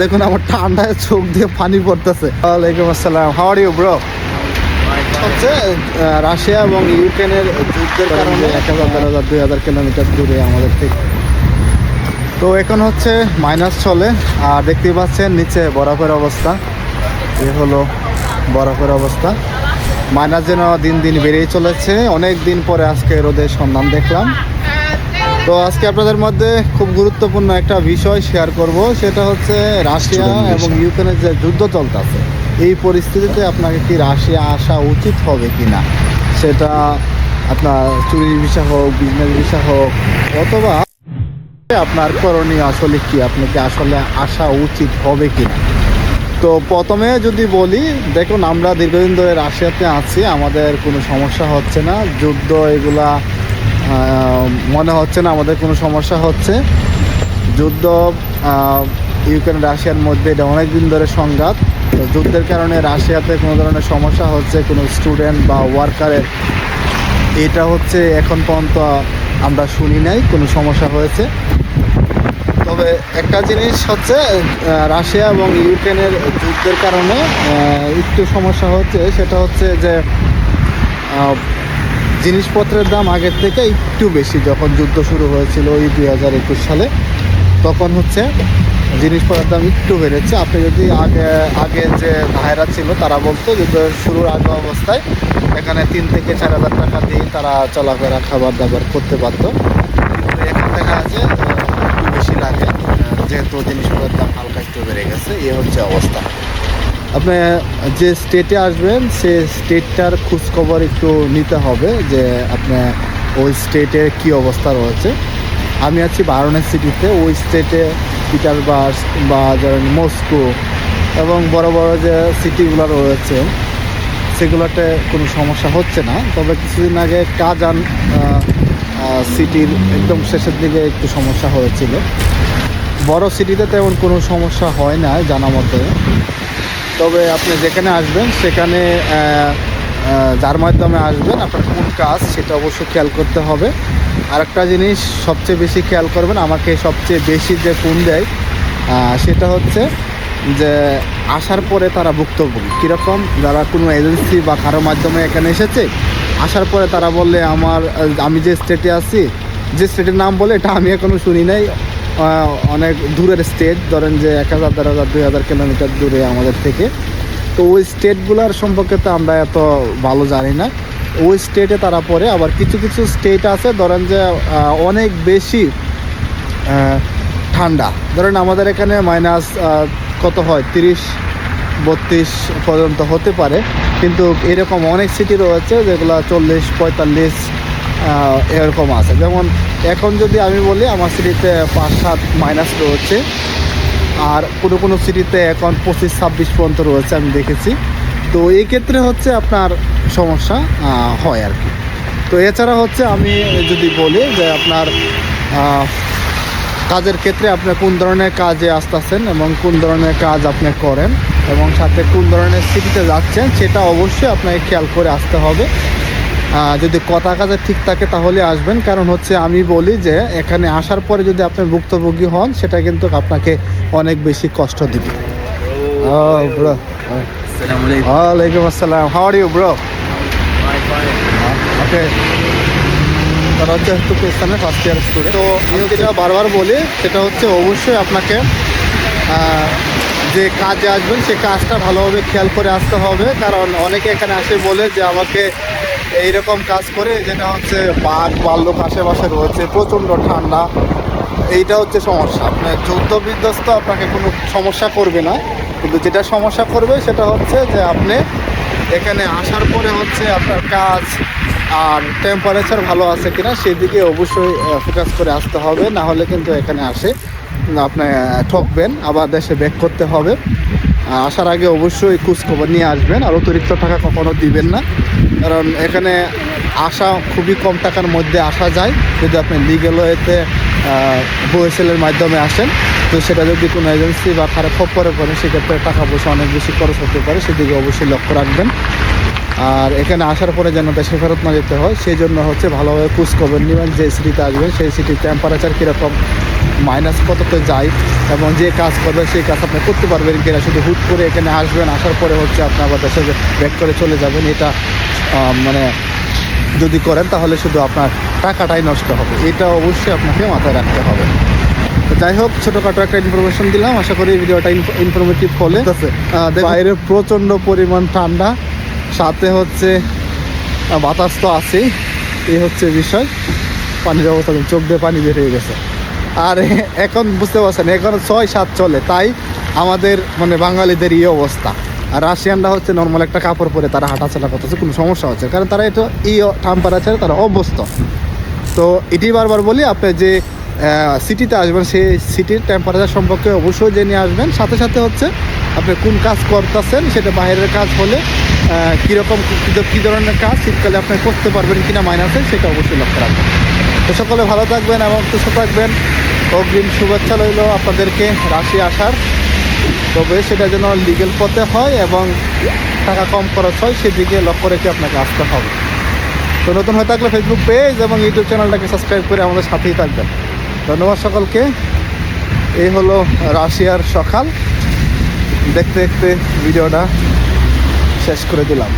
দেখুন আমার ঠান্ডায় চোখ দিয়ে পানি পড়তেছে। ওয়ালাইকুম আসসালাম। হাউ আর ইউ ব্রো হচ্ছে রাশিয়া এবং ইউক্রেনের যুদ্ধের কারণে এক হাজার দেড় হাজার দুই হাজার কিলোমিটার দূরে আমাদের থেকে তো এখন হচ্ছে মাইনাস চলে আর দেখতেই পাচ্ছেন নিচে বরফের অবস্থা। এ হলো বরফের অবস্থা। মাইনাস যেন দিন দিন বেড়েই চলেছে। অনেক দিন পরে আজকে রোদের সন্ধান দেখলাম। তো আজকে আপনাদের মধ্যে খুব গুরুত্বপূর্ণ একটা বিষয় শেয়ার করব। সেটা হচ্ছে রাশিয়া এবং ইউক্রেনের যে যুদ্ধ চলতেছে এই পরিস্থিতিতে আপনাকে কি রাশিয়া আসা উচিত হবে কি না সেটা আপনার চুরির ভিসা হোক বিজনেস ভিসা হোক অথবা আপনার করণীয় আসলে কি আপনাকে আসলে আসা উচিত হবে কি না তো প্রথমে যদি বলি দেখুন আমরা দীর্ঘদিন ধরে রাশিয়াতে আছি আমাদের কোনো সমস্যা হচ্ছে না। যুদ্ধ এগুলা মনে হচ্ছে না, আমাদের কোনো সমস্যা হচ্ছে। যুদ্ধ ইউক্রেন, রাশিয়ার মধ্যে এটা অনেক দিন ধরে সংঘাত। যুদ্ধের কারণে রাশিয়াতে কোনো ধরনের সমস্যা হচ্ছে, কোনো স্টুডেন্ট বা ওয়ার্কারের এটা হচ্ছে এখন পর্যন্ত আমরা শুনি নাই, কোনো সমস্যা হয়েছে। তবে একটা জিনিস হচ্ছে রাশিয়া এবং ইউক্রেনের যুদ্ধের কারণে একটু সমস্যা হচ্ছে, সেটা হচ্ছে যে জিনিসপত্রের দাম আগের থেকে একটু বেশি। যখন যুদ্ধ শুরু হয়েছিল ওই দুই হাজার একুশ সালে, তখন হচ্ছে জিনিসপত্রের দাম একটু বেড়েছে। আপনি যদি আগে আগে যে ভাইরা ছিল, তারা বলতো যুদ্ধ শুরুর আগে অবস্থায় এখানে তিন থেকে চার হাজার টাকা দিয়ে তারা চলাফেরা, খাবার দাবার করতে পারতো। কিন্তু এখন দেখা যাচ্ছে একটু বেশি লাগে, যেহেতু জিনিসপত্রের দাম হালকা একটু বেড়ে গেছে, এ হচ্ছে অবস্থা। আপনি যে স্টেটে আসবেন, সে স্টেটটার খোঁজখবর একটু নিতে হবে যে আপনি ওই স্টেটে কি অবস্থা রয়েছে। আমি আছি সিটিতে ওই স্টেটে পিটারবার্গ বা ধরেন মস্কো এবং বড় বড় যে সিটিগুলো রয়েছে, সেগুলোতে কোনো সমস্যা হচ্ছে না। তবে কিছুদিন আগে কাজান সিটির একদম শেষের দিকে একটু সমস্যা হয়েছিল। বড় সিটিতে তেমন কোনো সমস্যা হয় না জানা মতে তবে আপনি যেখানে আসবেন, সেখানে যার মাধ্যমে আসবেন, আপনার কোন কাজ সেটা অবশ্যই খেয়াল করতে হবে। আর একটা জিনিস সবচেয়ে বেশি খেয়াল করবেন, আমাকে সবচেয়ে বেশি যে ফোন দেয় সেটা হচ্ছে যে আসার পরে তারা ভুক্তভোগী। কীরকম? যারা কোনো এজেন্সি বা কারও মাধ্যমে এখানে এসেছে, আসার পরে তারা বললে, আমার, আমি যে স্টেটে আছি, যে স্টেটের নাম বলে, এটা আমি এখনও শুনি নাই। অনেক দূরের স্টেট ধরেন যে এক হাজার, দেড় হাজার, দুই হাজার কিলোমিটার দূরে আমাদের থেকে। তো ওই স্টেটগুলোর সম্পর্কে তো আমরা এত ভালো জানি না। ওই স্টেটে তারা পড়ে, আবার কিছু কিছু স্টেট আছে, ধরেন যে অনেক বেশি ঠান্ডা। ধরেন আমাদের এখানে মাইনাস কত হয়? তিরিশ, বত্রিশ পর্যন্ত হতে পারে। কিন্তু এরকম অনেক সিটি রয়েছে যেগুলো চল্লিশ, পঁয়তাল্লিশ এরকম আছে। যেমন এখন যদি আমি বলি, আমার সিটিতে পাঁচ সাত মাইনাস রয়েছে। আর কোনো কোনো সিটিতে এখন পঁচিশ ছাব্বিশ পর্যন্ত রয়েছে আমি দেখেছি। তো এই ক্ষেত্রে হচ্ছে আপনার সমস্যা হয় আর কি। তো এছাড়া হচ্ছে আমি যদি বলি যে আপনার কাজের ক্ষেত্রে আপনি কোন ধরনের কাজে আসতেছেন এবং কোন ধরনের কাজ আপনি করেন এবং সাথে কোন ধরনের সিটিতে যাচ্ছেন, সেটা অবশ্যই আপনাকে খেয়াল করে আসতে হবে। যদি কথা কাজে ঠিক থাকে তাহলে আসবেন। কারণ হচ্ছে আমি বলি যে এখানে আসার পরে যদি আপনি ভুক্তভোগী হন সেটা কিন্তু আপনাকে অনেক বেশি কষ্ট দিবে. ওয়ালাইকুম আসসালাম how are you bro. Okay তারা হচ্ছে তুর্কিস্তানের ফার্স্ট ইয়ার স্টুডেন্ট তো আমি যেটা বারবার বলি সেটা হচ্ছে অবশ্যই আপনাকে যে কাজে আসবেন সেই কাজটা ভালোভাবে খেয়াল করে আসতে হবে। কারণ অনেকে এখানে আসে বলে যে আমাকে এইরকম কাজ করে যেটা হচ্ছে বাঘ, বাল্যক আশেপাশে রয়েছে, প্রচণ্ড ঠান্ডা, এইটা হচ্ছে সমস্যা। আপনার যুদ্ধ বিধ্বস্ত আপনাকে কোনো সমস্যা করবে না, কিন্তু যেটা সমস্যা করবে সেটা হচ্ছে যে আপনি এখানে আসার পরে হচ্ছে আপনার কাজ আর টেম্পারেচার ভালো আছে কিনা সেদিকে অবশ্যই ফোকাস করে আসতে হবে, না হলে কিন্তু এখানে আসে, আপনি ঠকবেন, আবার দেশে ব্যাক করতে হবে। আসার আগে অবশ্যই খোঁজখবর নিয়ে আসবেন। আর অতিরিক্ত টাকা কখনও দিবেন না। কারণ এখানে আসা খুবই কম টাকার মধ্যে আসা যায়। যদি আপনি লিগেল ওয়েতে বইএসএলের মাধ্যমে আসেন, তো সেটা যদি কোনো এজেন্সি বা খারাপ খবরে পড়ে সেক্ষেত্রে টাকা পয়সা অনেক বেশি খরচ হতে পারে। সেদিকে অবশ্যই লক্ষ্য রাখবেন। আর এখানে আসার পরে যেন দেশে ফেরত না যেতে হয় সেই জন্য হচ্ছে ভালোভাবে খোঁজখবর নেবেন যে সিটিতে আসবেন সেই সিটির টেম্পারেচার কীরকম মাইনাস কততে যায় এবং যে কাজ করবে সেই কাজ আপনি করতে পারবেন কিনা শুধু হুট করে এখানে আসবেন আসার পরে হচ্ছে আপনি আবার দেশে ব্যাক করে চলে যাবেন এটা মানে যদি করেন তাহলে শুধু আপনার টাকাটাই নষ্ট হবে এটা অবশ্যই আপনাকে মাথায় রাখতে হবে। যাই হোক ছোটোখাটো একটা ইনফরমেশন দিলাম আশা করি ভিডিওটা ইনফরমেটিভ হলে বাইরে প্রচণ্ড পরিমাণ ঠান্ডা সাথে হচ্ছে বাতাস তো আছেই। এই হচ্ছে বিষয়। পানির অবস্থা চোখ দিয়ে পানি বের হয়ে গেছে। আর এখন বুঝতে পারছেন, এখন ছয় সাত চলে, তাই আমাদের মানে বাঙালিদের এই অবস্থা। আর রাশিয়ানরা হচ্ছে নর্মাল একটা কাপড় পরে তারা হাঁটাচলা করতেছে, কোনো সমস্যা হচ্ছে। কারণ তারা এটা এই টেম্পারেচারে তারা অভ্যস্ত। তো এটি বারবার বলি, আপনি যে সিটিতে আসবেন, সেই সিটির টেম্পারেচার সম্পর্কে অবশ্যই জেনে আসবেন। সাথে সাথে হচ্ছে, আপনি কোন কাজ করতেছেন, সেটা বাইরের কাজ হলে কীরকম কী- ধরনের কাজ? শীতকালে আপনি করতে পারবেন কিনা মাইনাসে সেটা অবশ্যই লক্ষ্য রাখবেন। তো সকলে ভালো থাকবেন এবং সুস্থ থাকবেন। অগ্রিম শুভেচ্ছা রইল আপনাদেরকে, রাশি আসার তবে সেটা যেন লিগেল পথে হয় এবং টাকা কম খরচ হয়, সেদিকে লক্ষ্য রেখে আপনাকে আসতে হবে। তো নতুন হয়ে থাকলে ফেসবুক পেজ এবং ইউটিউব চ্যানেলটাকে সাবস্ক্রাইব করে আমাদের সাথেই থাকবেন। ধন্যবাদ সকলকে। এই হলো রাশিয়ার সকাল। দেখতে দেখতে ভিডিওটা শেষ করে দিলাম।